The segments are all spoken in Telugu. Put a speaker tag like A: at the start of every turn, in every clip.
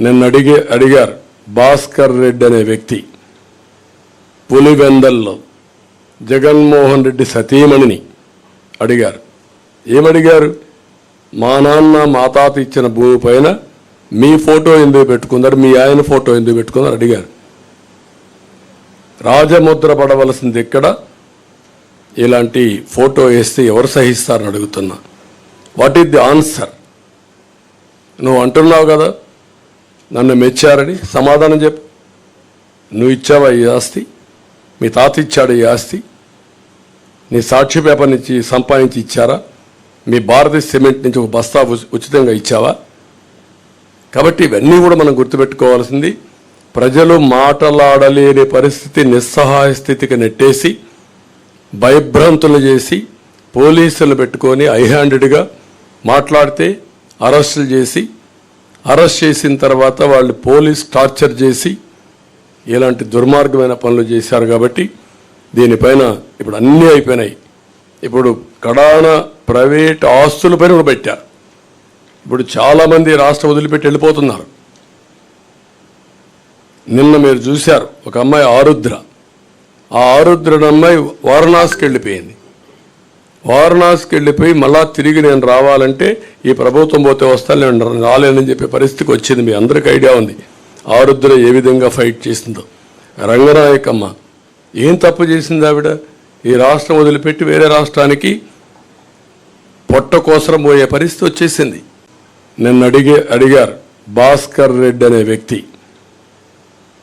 A: నిన్న అడిగే అడిగారు. భాస్కర్ రెడ్డి అనే వ్యక్తి. పులివెందల్లో జగన్మోహన్ రెడ్డి సతీమణిని అడిగారు. ఏమడిగారు? మా నాన్న మా తాత ఇచ్చిన భూమి పైన మీ ఫోటో ఎందుకు పెట్టుకున్నారు? మీ ఆయన ఫోటో ఎందుకు పెట్టుకున్నారు? అడిగారు. రాజముద్ర పడవలసింది ఎక్కడ? ఇలాంటి ఫోటో వేస్తే ఎవరు సహిస్తారని అడుగుతున్నా. What is the answer? నువ్వు అంటున్నావు కదా? నన్ను మెచ్చారని సమాధానం చెప్పు. నువ్వు ఇచ్చావా ఈ ఆస్తి? మీ తాత ఇచ్చాడు ఈ ఆస్తి. నీ సాక్షి పేపర్ నుంచి సంపాదించి ఇచ్చారా? మీ భారతీయ సిమెంట్ నుంచి ఒక బస్తా ఉచి- ఉచితంగా ఇచ్చావా? కాబట్టి ఇవన్నీ కూడా మనం గుర్తుపెట్టుకోవాల్సింది ప్రజలు మాటలాడలేని పరిస్థితి నిస్సహాయ స్థితికి నెట్టేసి భయభ్రాంతులు చేసి పోలీసులు పెట్టుకొని ఐహ్యాండెడ్గా మాట్లాడితే అరెస్టులు చేసి అరెస్ట్ చేసిన తర్వాత వాళ్ళు పోలీస్ టార్చర్ చేసి ఇలాంటి దుర్మార్గమైన పనులు చేశారు కాబట్టి దీనిపైన ఇప్పుడు అన్నీ అయిపోయినాయి. ఇప్పుడు కడాన ప్రైవేట్ ఆస్తులపైన కూడా పెట్టారు. ఇప్పుడు చాలామంది రాష్ట్రం వదిలిపెట్టి వెళ్ళిపోతున్నారు. నిన్న మీరు చూశారు ఒక అమ్మాయి ఆరుద్ర. ఆ ఆరుద్రుడు అమ్మాయి వారణాసికి వెళ్ళిపోయింది. వారణాసికి వెళ్ళిపోయి మళ్ళా తిరిగి నేను రావాలంటే ఈ ప్రభుత్వం పోతే వస్తాను నేను రాలేనని చెప్పే పరిస్థితికి వచ్చింది. మీ అందరికి ఐడియా ఉంది. ఆరుద్ర ఏ విధంగా ఫైట్ చేసిందో. రంగనాయకమ్మ ఏం తప్పు చేసింది ఆవిడ? ఈ రాష్ట్రం వదిలిపెట్టి వేరే రాష్ట్రానికి పొట్ట కోసరం పోయే పరిస్థితి వచ్చేసింది. నిన్న అడిగే అడిగారు భాస్కర్ రెడ్డి అనే వ్యక్తి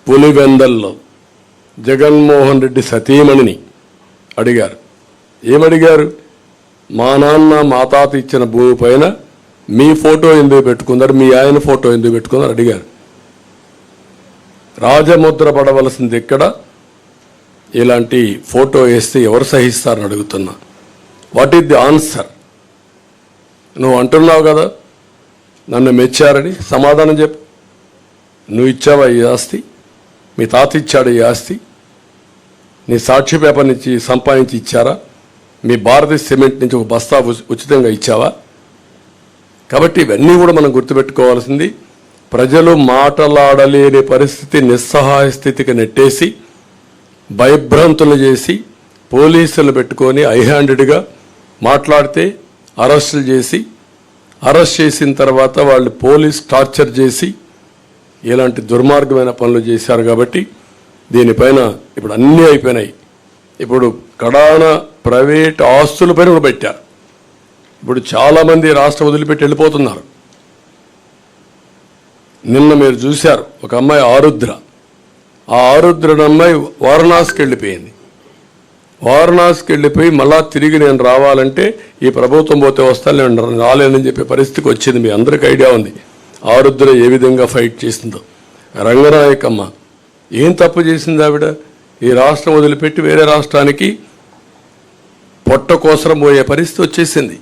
A: పులివెందల్లో జగన్మోహన్ రెడ్డి సతీమణిని అడిగారు. ఏమడిగారు? మా నాన్న మా తాత ఇచ్చిన భూమి పైన మీ ఫోటో ఎందుకు పెట్టుకున్నారు? మీ ఆయన ఫోటో ఎందుకు పెట్టుకున్నారు? అడిగారు. రాజముద్ర పడవలసింది ఎక్కడ? ఇలాంటి ఫోటో వేస్తే ఎవరు సహిస్తారని అడుగుతున్నా. వాట్ ఈస్ ది ఆన్సర్ నువ్వు అంటున్నావు కదా. నన్ను మెచ్చారని సమాధానం చెప్పు. నువ్వు ఇచ్చావా ఈ ఆస్తి? మీ తాత ఇచ్చాడు ఈ ఆస్తి. నీ సాక్షి పేపర్ నుంచి సంపాదించి ఇచ్చారా? మీ భారతీయ సిమెంట్ నుంచి ఒక బస్తా ఉచి- ఉచితంగా ఇచ్చావా? కాబట్టి ఇవన్నీ కూడా మనం గుర్తుపెట్టుకోవాల్సింది. ప్రజలు మాటలాడలేని పరిస్థితి నిస్సహాయ స్థితికి నెట్టేసి భయభ్రాంతులు చేసి పోలీసులు పెట్టుకొని ఐహ్యాండెడ్గా మాట్లాడితే అరెస్టులు చేసి అరెస్ట్ చేసిన తర్వాత వాళ్ళు పోలీస్ టార్చర్ చేసి ఇలాంటి దుర్మార్గమైన పనులు చేశారు కాబట్టి దీనిపైన ఇప్పుడు అన్నీ అయిపోయినాయి. ఇప్పుడు కడాన ప్రైవేట్ ఆస్తులపైన కూడా పెట్టారు ఇప్పుడు చాలామంది రాష్ట్రం వదిలిపెట్టి వెళ్ళిపోతున్నారు. నిన్న మీరు చూశారు ఒక అమ్మాయి ఆరుద్ర. ఆ ఆరుద్ర అమ్మాయి వారణాసికి వెళ్ళిపోయింది. వారణాసికి వెళ్ళిపోయి మళ్ళా తిరిగి నేను రావాలంటే ఈ ప్రభుత్వం పోతే వస్తాను నేను రాలేనని చెప్పే పరిస్థితికి వచ్చింది. మీ అందరికి ఐడియా ఉంది. ఆరుద్ర ఏ విధంగా ఫైట్ చేసిందో. రంగనాయకమ్మ ఏం తప్పు చేసింది ఆవిడ? ఈ రాష్ట్రం వదిలిపెట్టి వేరే రాష్ట్రానికి పొట్ట కోసరం పోయే పరిస్థితి వచ్చేసింది.